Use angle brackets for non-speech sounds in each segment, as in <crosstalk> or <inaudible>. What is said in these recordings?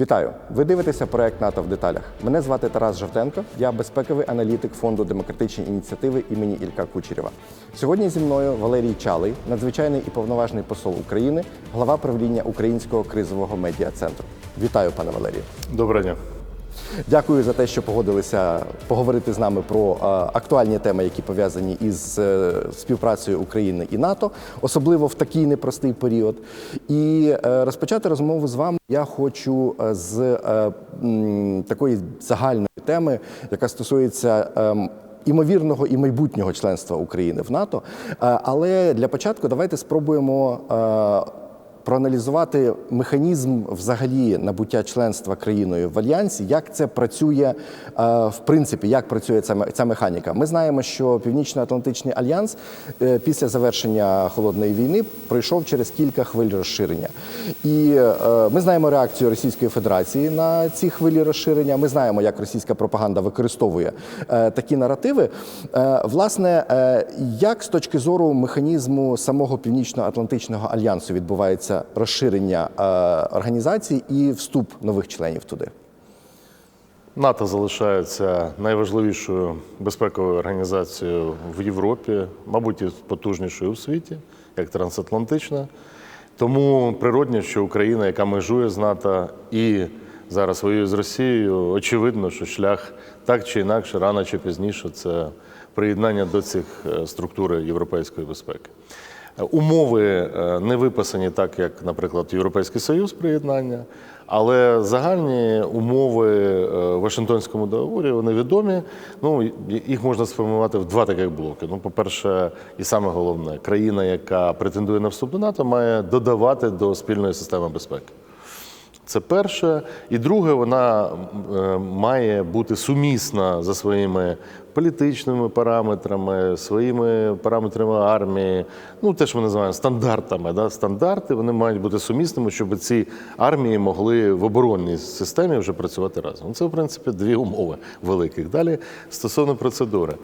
Вітаю! Ви дивитеся проект НАТО в деталях. Мене звати Тарас Жовтенко. Я безпековий аналітик фонду демократичні ініціативи імені Ілька Кучерєва. Сьогодні зі мною Валерій Чалий, надзвичайний і повноважний посол України, глава правління Українського кризового медіа центру. Вітаю, пане Валерію. Доброго дня. Дякую за те, що погодилися поговорити з нами про е, актуальні теми, які пов'язані із е, співпрацею України і НАТО, особливо в такий непростий період. І е, розпочати розмову з вами я хочу з такої загальної теми, яка стосується. ем, Імовірного і майбутнього членства України в НАТО. Але для початку давайте спробуємо проаналізувати механізм взагалі набуття членства країною в альянсі, як це працює е, в принципі, як працює ця, механіка. Ми знаємо, що Північно-Атлантичний альянс е, після завершення холодної війни пройшов через кілька хвиль розширення. І е, ми знаємо реакцію Російської Федерації на ці хвилі розширення. Ми знаємо, як російська пропаганда використовує такі наративи. Власне, як з точки зору механізму самого Північно-Атлантичного альянсу відбувається розширення е, організації і вступ нових членів туди? НАТО залишається найважливішою безпековою організацією в Європі, мабуть, і потужнішою у світі, як трансатлантична. Тому природно, що Україна, яка межує з НАТО і зараз воює з Росією, очевидно, що шлях так чи інакше, рано чи пізніше, це приєднання до цих е, структур європейської безпеки. Е, Умови е, не виписані так, як, наприклад, Європейський Союз приєднання, але загальні умови е, в Вашингтонському договорі вони відомі. Ну, їх можна сформувати в два таких блоки. Ну, по-перше, і саме головне, країна, яка претендує на вступ до НАТО, має додавати до спільної системи безпеки. Це перше. І друге, вона е, має бути сумісна за своїми політичними параметрами, своїми параметрами армії, ну те, що ми називаємо стандартами. Да? Стандарти вони мають бути сумісними, щоб ці армії могли в оборонній системі вже працювати разом. Це, в принципі, дві умови великих. Далі стосовно процедури.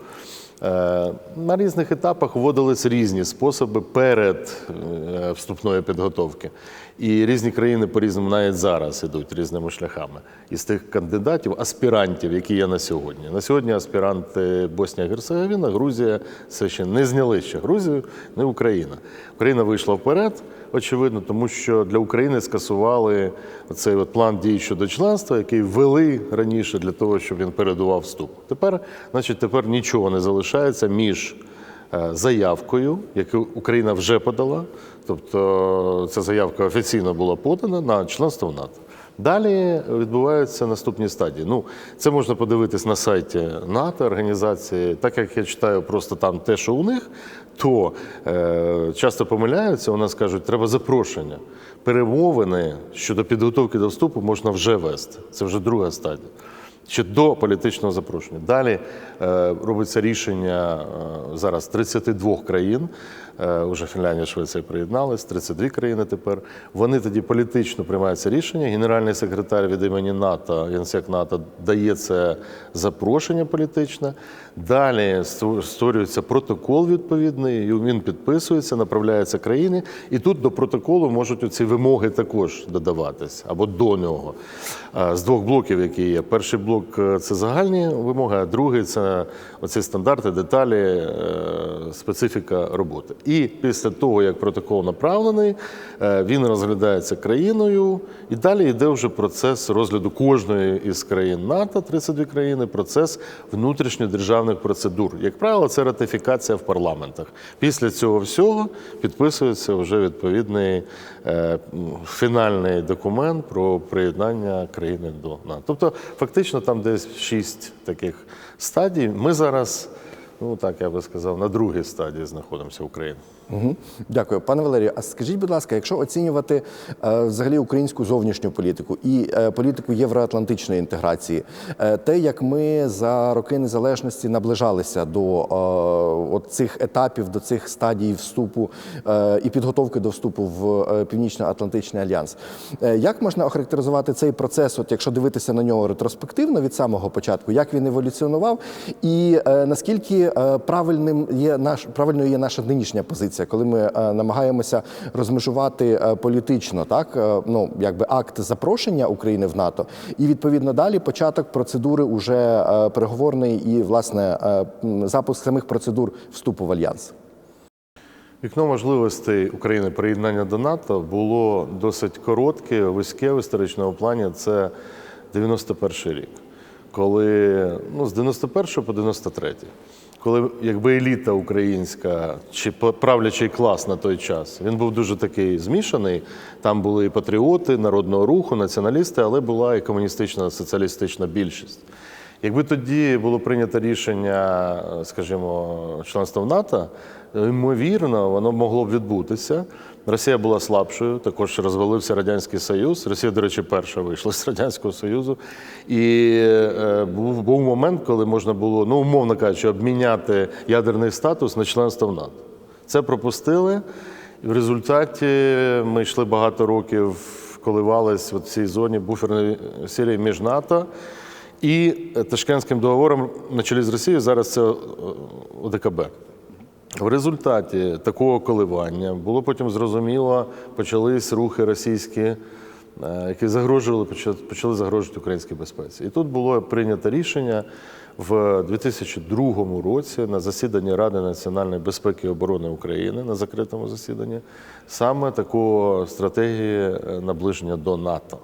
Е, На різних етапах вводились різні способи перед е, вступної підготовки. І різні країни по-різному навіть зараз ідуть різними шляхами. Із тих кандидатів, аспірантів, які є на сьогодні. На сьогодні аспіранти Боснія Герцеговіна, Грузія це ще не зняли ще Грузію, не Україна. Україна вийшла вперед, очевидно, тому що для України скасували цей от план дій щодо членства, який ввели раніше для того, щоб він передував вступ. Тепер, значить, тепер нічого не залишається між заявкою, яку Україна вже подала, тобто ця заявка офіційно була подана на членство в НАТО. Далі відбуваються наступні стадії. Ну, це можна подивитись на сайті НАТО, організації. Так як я читаю просто там те, що у них, то е, часто помиляються, у нас кажуть, треба запрошення. Перемовини щодо підготовки до вступу можна вже вести. Це вже друга стадія. Ще до політичного запрошення. Далі е, робиться рішення е, зараз 32 країн. Е, уже Фінляндія, Швеція приєднались, 32 країни тепер. Вони тоді політично приймаються рішення. Генеральний секретар від імені НАТО, генсек НАТО, дає це запрошення політичне. Далі створюється протокол відповідний, він підписується, направляється країни. І тут до протоколу можуть оці вимоги також додаватись або до нього. Е, З двох блоків, які є. Перший блок е, це загальні вимоги, а другий це оці стандарти, деталі, специфіка роботи. І після того, як протокол направлений, е, він розглядається країною, і далі йде вже процес розгляду кожної із країн НАТО, 32 країни, процес внутрішньодержавних процедур. Як правило, це ратифікація в парламентах. Після цього всього підписується вже відповідний е, фінальний документ про приєднання країни до НАТО. Тобто, фактично, там десь шість таких стадій. Ми зараз, ну так я би сказав, на другій стадії знаходимося України. Угу. Дякую, пане Валерію. А скажіть, будь ласка, якщо оцінювати е, взагалі українську зовнішню політику і е, політику євроатлантичної інтеграції, е, те, як ми за роки незалежності наближалися до е, от цих етапів, до цих стадій вступу е, і підготовки до вступу в е, Північно-Атлантичний альянс, е, як можна охарактеризувати цей процес, от якщо дивитися на нього ретроспективно від самого початку, як він еволюціонував, і е, наскільки е, правильним є наш правильною є наша нинішня позиція, коли ми е, намагаємося розмежувати е, політично, так е, ну якби акт запрошення України в НАТО, і відповідно далі початок процедури уже переговорної і власне запуск самих процедур вступу в альянс. Вікно можливостей України приєднання до НАТО було досить коротке, вузьке в історичному плані. Це 91 рік, коли ну, з 91 по 93, коли якби еліта українська чи правлячий клас на той час, він був дуже такий змішаний. Там були і патріоти народного руху, націоналісти, але була і комуністична соціалістична більшість. Якби тоді було прийнято рішення, скажімо, членства в НАТО, ймовірно, воно могло б відбутися. Росія була слабшою, також розвалився Радянський Союз. Росія, до речі, перша вийшла з Радянського Союзу. І е, був, був момент, коли можна було, ну, умовно кажучи, обміняти ядерний статус на членство в НАТО. Це пропустили. В результаті ми йшли багато років, коливались в цій зоні буферної серії між НАТО і Ташкентським договором на чолі з Росією. Зараз це е, ОДКБ. В результаті такого коливання було потім зрозуміло, почались рухи російські, е, які загрожували, почали- загрожувати українській безпеці. І тут було прийнято рішення в 2002 році на засіданні Ради національної безпеки і оборони України на закритому засіданні саме такого стратегії е, наближення до НАТО.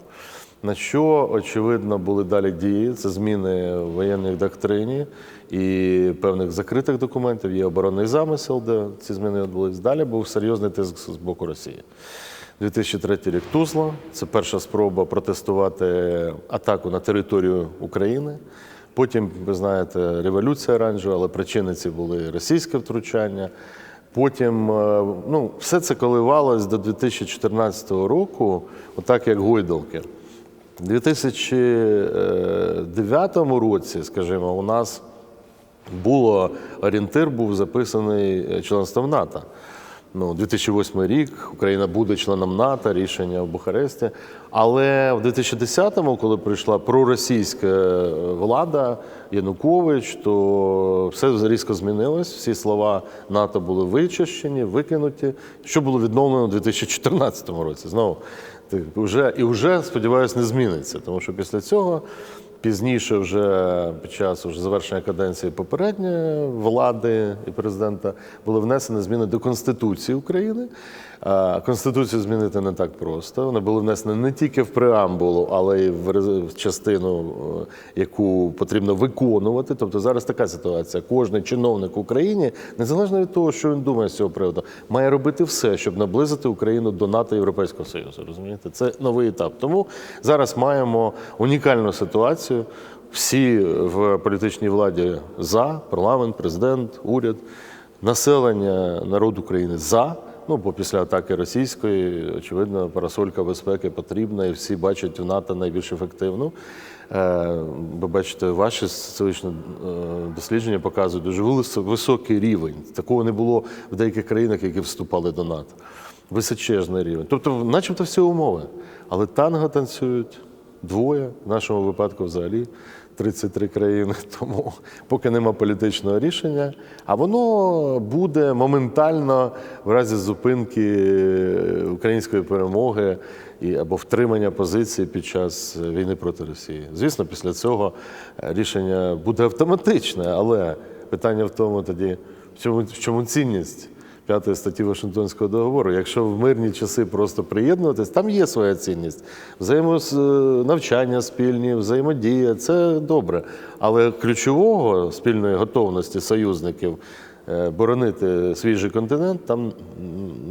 На що очевидно були далі дії? Це зміни в воєнній доктрині і певних закритих документів. Є оборонний замисел, де ці зміни відбулись. Далі був серйозний тиск з боку Росії. 2003 рік Тузла. Це перша спроба протестувати атаку на територію України. Потім, ви знаєте, революція оранжева, але причини ці були російське втручання. Потім е, ну, все це коливалось до 2014 року, отак як гойдалки. У 2009 році, скажімо, у нас було орієнтир, був записаний е, членство в НАТО. Ну, 2008 рік Україна буде членом НАТО, рішення в Бухаресті. Але в 2010-му, коли прийшла проросійська е, влада Янукович, то все різко змінилось. Всі слова НАТО були вичищені, викинуті. Що було відновлено у 2014 році? Знову ти вже і вже сподіваюся, не зміниться, тому що після цього. Пізніше, вже під час уже завершення каденції попередньої влади і президента були внесені зміни до Конституції України. Конституцію змінити не так просто. Вони були внесені не тільки в преамбулу, але й в частину, е, яку потрібно виконувати. Тобто зараз така ситуація. Кожен чиновник в Україні, незалежно від того, що він думає з цього приводу, має робити все, щоб наблизити Україну до НАТО Європейського Союзу. Розумієте, це новий етап. Тому зараз маємо унікальну ситуацію. Всі в політичній владі за парламент, президент, уряд, населення, народ України за. Ну, бо після атаки російської, очевидно, парасолька безпеки потрібна, і всі бачать в НАТО найбільш ефективну. Е, Ви бачите, ваші соціологічні е, дослідження показують дуже високий рівень. Такого не було в деяких країнах, які вступали до НАТО. Височезний рівень. Тобто, начебто всі умови. Але танго танцюють двоє, в нашому випадку взагалі 33 країни. <laughs> Тому поки нема політичного рішення, а воно буде моментально в разі зупинки української перемоги і або втримання позиції під час війни проти Росії. Звісно, після цього рішення буде автоматичне, але питання в тому тоді, в чому, в чому цінність п'ятої статті Вашингтонського договору. Якщо в мирні часи просто приєднуватись, там є своя цінність. Взаємос- навчання спільні, взаємодія це добре. Але ключового спільної готовності союзників е, боронити свій же континент, там,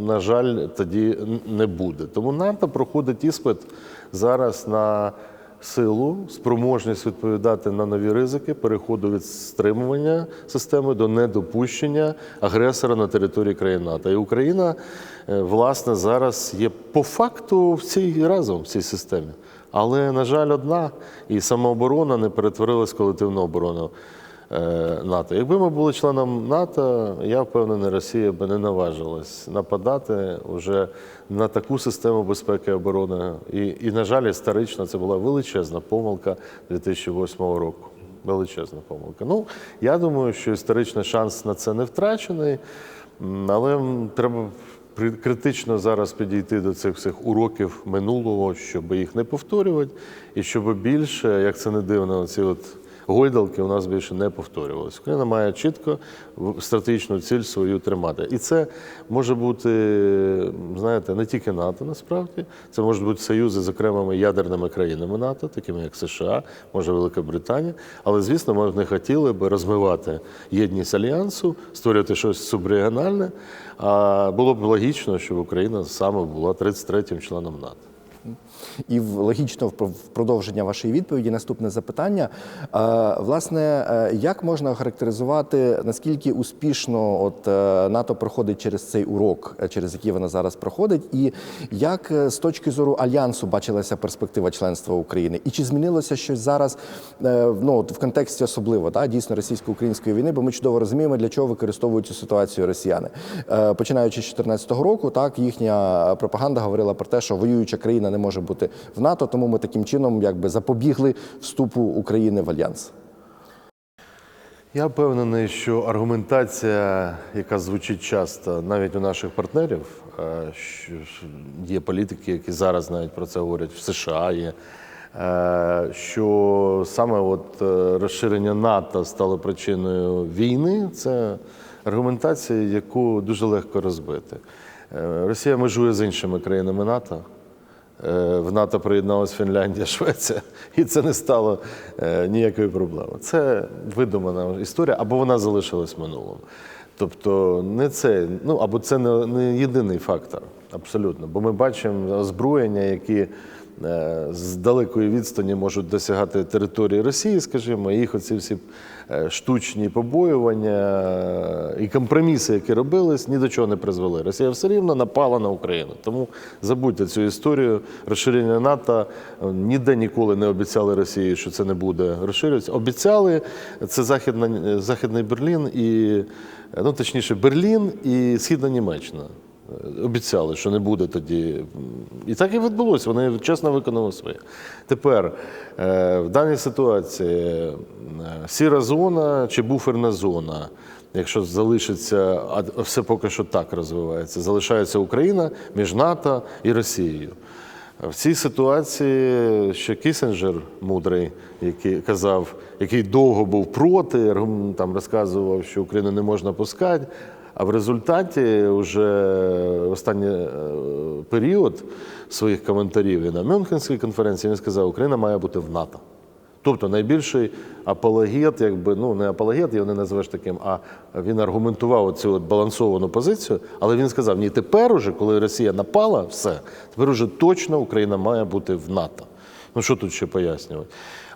на жаль, тоді не буде. Тому НАТО проходить іспит зараз на силу, спроможність відповідати на нові ризики, переходу від стримування системи до недопущення агресора на території країн НАТО. І Україна, е, власне, зараз є по факту в цій разом в цій системі. Але, на жаль, одна і самооборона не перетворилась в колективну оборону НАТО. Якби ми були членом НАТО, я впевнений, Росія би не наважилась нападати вже на таку систему безпеки і оборони. І, і на жаль, історично це була величезна помилка 2008 року. величезна помилка. Ну, я думаю, що історичний шанс на це не втрачений, але треба критично зараз підійти до цих всіх уроків минулого, щоб їх не повторювати, і щоб більше, як це не дивно, ці от гойдалки у нас більше не повторювалися. Україна має чітко стратегічну ціль свою тримати. І це може бути, знаєте, не тільки НАТО насправді, це можуть бути союзи з окремими ядерними країнами НАТО, такими як США, може Велика Британія. Але, звісно, ми не хотіли би розмивати єдність альянсу, створювати щось субрегіональне. А було б логічно, щоб Україна саме була 33-м членом НАТО. І в- логічно в продовження вашої відповіді наступне запитання. Е, Власне, е, як можна охарактеризувати, наскільки успішно от е, НАТО проходить через цей урок, через який вона зараз проходить, і як з точки зору альянсу бачилася перспектива членства України? І чи змінилося щось зараз ну, от в контексті особливо да, дійсно російсько-української війни? Бо ми чудово розуміємо, для чого використовують цю ситуацію росіяни. Починаючи з 2014 року, так їхня пропаганда говорила про те, що воююча країна не може бути в НАТО, тому ми таким чином якби запобігли вступу України в альянс. Я впевнений, що аргументація, яка звучить часто навіть у наших партнерів, е, є політики, які зараз навіть про це говорять, в США є, е, що саме от е, розширення НАТО стало причиною війни, це аргументація, яку дуже легко розбити. Росія межує з іншими країнами НАТО. Е, В НАТО приєдналась Фінляндія, <laughs> Швеція, і це не стало е, ніякої проблеми. Це видумана історія, або вона залишилась минулим. Тобто, не це, ну або це не, не єдиний фактор, абсолютно. Бо ми бачимо озброєння, які з далекої відстані можуть досягати території Росії, скажімо, їх оці всі е, штучні побоювання е, і компроміси, які робились, ні до чого не призвели. Росія все рівно напала на Україну. Тому забудьте цю історію. Розширення НАТО е, ніде ніколи не обіцяли Росії, що це не буде розширюватися. Обіцяли це Західна, Західний Берлін і е, ну точніше Берлін і Східна Німеччина. Обіцяли, що не буде тоді. І так і відбулося. Вони чесно виконали своє. Тепер е, в даній ситуації е, сіра зона чи буферна зона, якщо залишиться, а все поки що так розвивається, залишається Україна між НАТО і Росією. В цій ситуації ще Кісінджер мудрий, який казав, який довго був проти, там розказував, що Україну не можна пускати. А в результаті вже останній е, період своїх коментарів і на Мюнхенській конференції він сказав, що Україна має бути в НАТО. Тобто найбільший апологет, якби ну не апологет, його не називеш таким, а він аргументував цю от балансовану позицію. Але він сказав: ні, тепер уже, коли Росія напала, все, тепер уже точно Україна має бути в НАТО. Ну що тут ще пояснювати?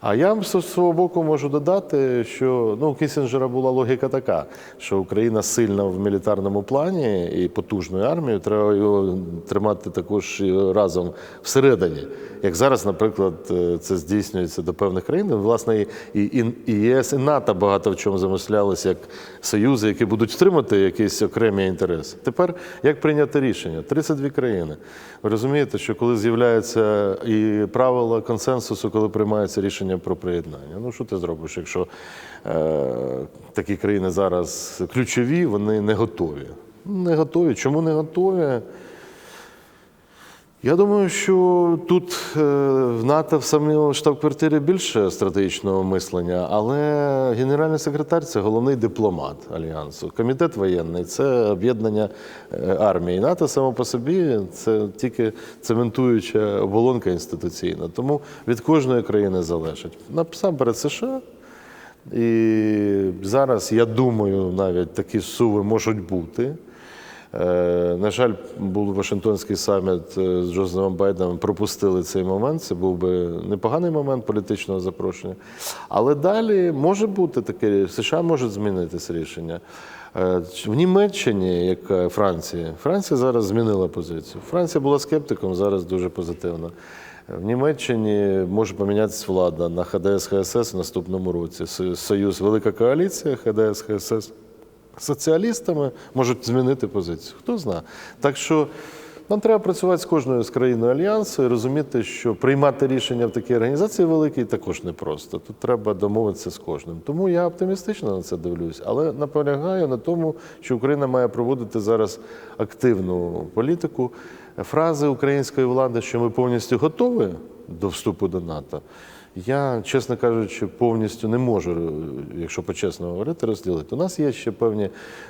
А я з свого боку можу додати, що ну, у Кісінджера була логіка така, що Україна сильна в мілітарному плані і потужною армією, треба його тримати також разом всередині. Як зараз, наприклад, е, це здійснюється до певних країн. Власне, і, і, і ЄС, і НАТО багато в чому замислялися як союзи, які будуть втримати якісь окремі інтереси. Тепер як прийняти рішення? 32 країни. Ви розумієте, що коли з'являються і правила консенсусу, коли приймається рішення про приєднання. Ну що ти зробиш, якщо е, такі країни зараз ключові, вони не готові. Не готові. Чому не готові? Я думаю, що тут е, в НАТО в самій штаб-квартирі більше стратегічного мислення, але генеральний секретар це головний дипломат альянсу. Комітет воєнний це об'єднання е, армії. НАТО само по собі це тільки цементуюча оболонка інституційна. Тому від кожної країни залежить. Насамперед США. І зараз я думаю, навіть такі суви можуть бути. Е, На жаль, був Вашингтонський саміт е, з Джозефом Байденом, пропустили цей момент. Це був би непоганий момент політичного запрошення. Але далі може бути таке, США можуть змінитися рішення. Е, В Німеччині, як е, Франція, зараз змінила позицію. Франція була скептиком, зараз дуже позитивна. В Німеччині може помінятися влада на ХДС ХСС в наступному році. Союз Велика коаліція ХДС ХСС соціалістами можуть змінити позицію. Хто знає. Так що Нам треба працювати з кожною з країною альянсу і розуміти, що приймати рішення в такій організації великій також непросто. Тут треба домовитися з кожним. Тому я оптимістично на це дивлюсь, але наполягаю на тому, що Україна має проводити зараз активну політику. Фрази української влади, що ми повністю готові до вступу до НАТО. Я, чесно кажучи, повністю не можу, е, якщо по-чесно говорити, розділити. У нас є ще певні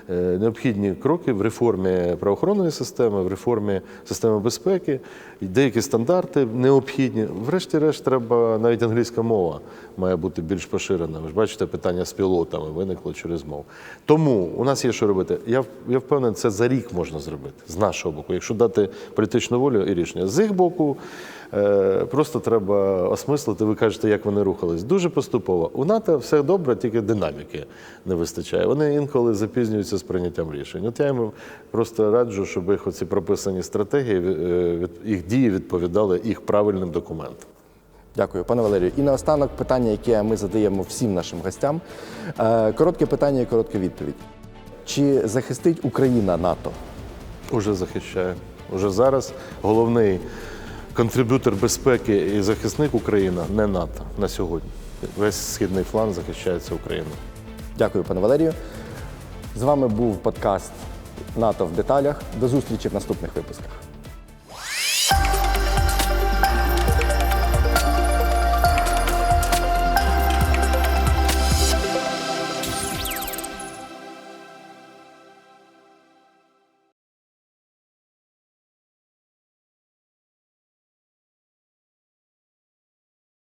е, необхідні кроки в реформі правоохоронної системи, в реформі системи безпеки, деякі стандарти необхідні. Врешті-решт, треба навіть англійська мова має бути більш поширена. Ви ж бачите, питання з пілотами виникло через мову. Тому у нас є що робити. Я, я впевнений, це за рік можна зробити з нашого боку, якщо дати політичну волю і рішення. З їх боку. Е, Просто треба осмислити. Ви кажете, як вони рухались. Дуже поступово. У НАТО все добре, тільки динаміки не вистачає. Вони інколи запізнюються з прийняттям рішень. От я їм просто раджу, щоб їх оці прописані стратегії, е, їх дії відповідали їх правильним документам. Дякую, пане Валерію. І наостанок питання, яке ми задаємо всім нашим гостям. Е, Коротке питання і коротка відповідь. Чи захистить Україна НАТО? Уже захищає. Уже зараз головний контриб'ютор безпеки і захисник Україна не НАТО на сьогодні. Весь східний фланг захищається Україною. Дякую, пане Валерію. З вами був подкаст НАТО в деталях. До зустрічі в наступних випусках.